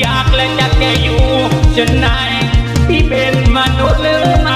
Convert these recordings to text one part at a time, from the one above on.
อยากและจะแกอยู่ฉันไหนที่เป็นมนุษย์หรือ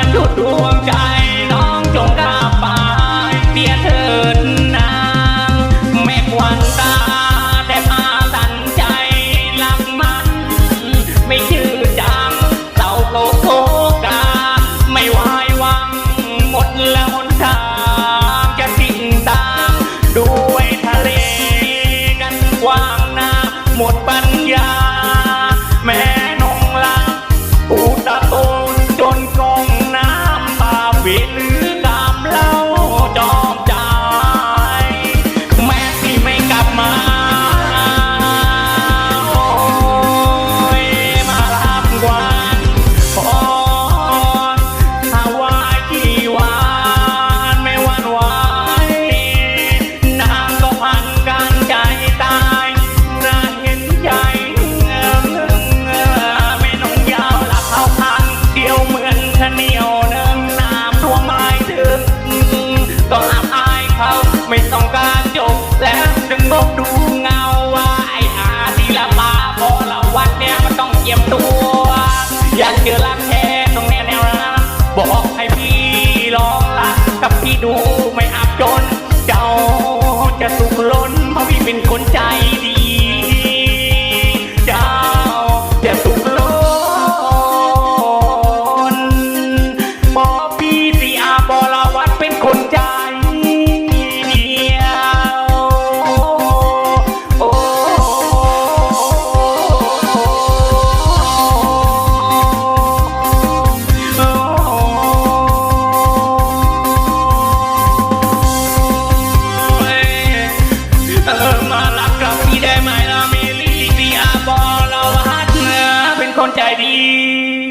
เหนียวเนิ่งนามทั่วไม้ถึงก็อับอายเขาไม่ต้องการจบแล้วจึงงกดูเงาว่าไอ้อาทีละมาพอละวัดเนี่ยมันต้องเยี่ยมตัว อยากเจอรักแท้ต้องแนวแนวนะบอกให้พี่ลองละกับพี่ดูไม่อับจน เจ้าจะสุขล้นเพราะพี่เป็นคนใจ HIV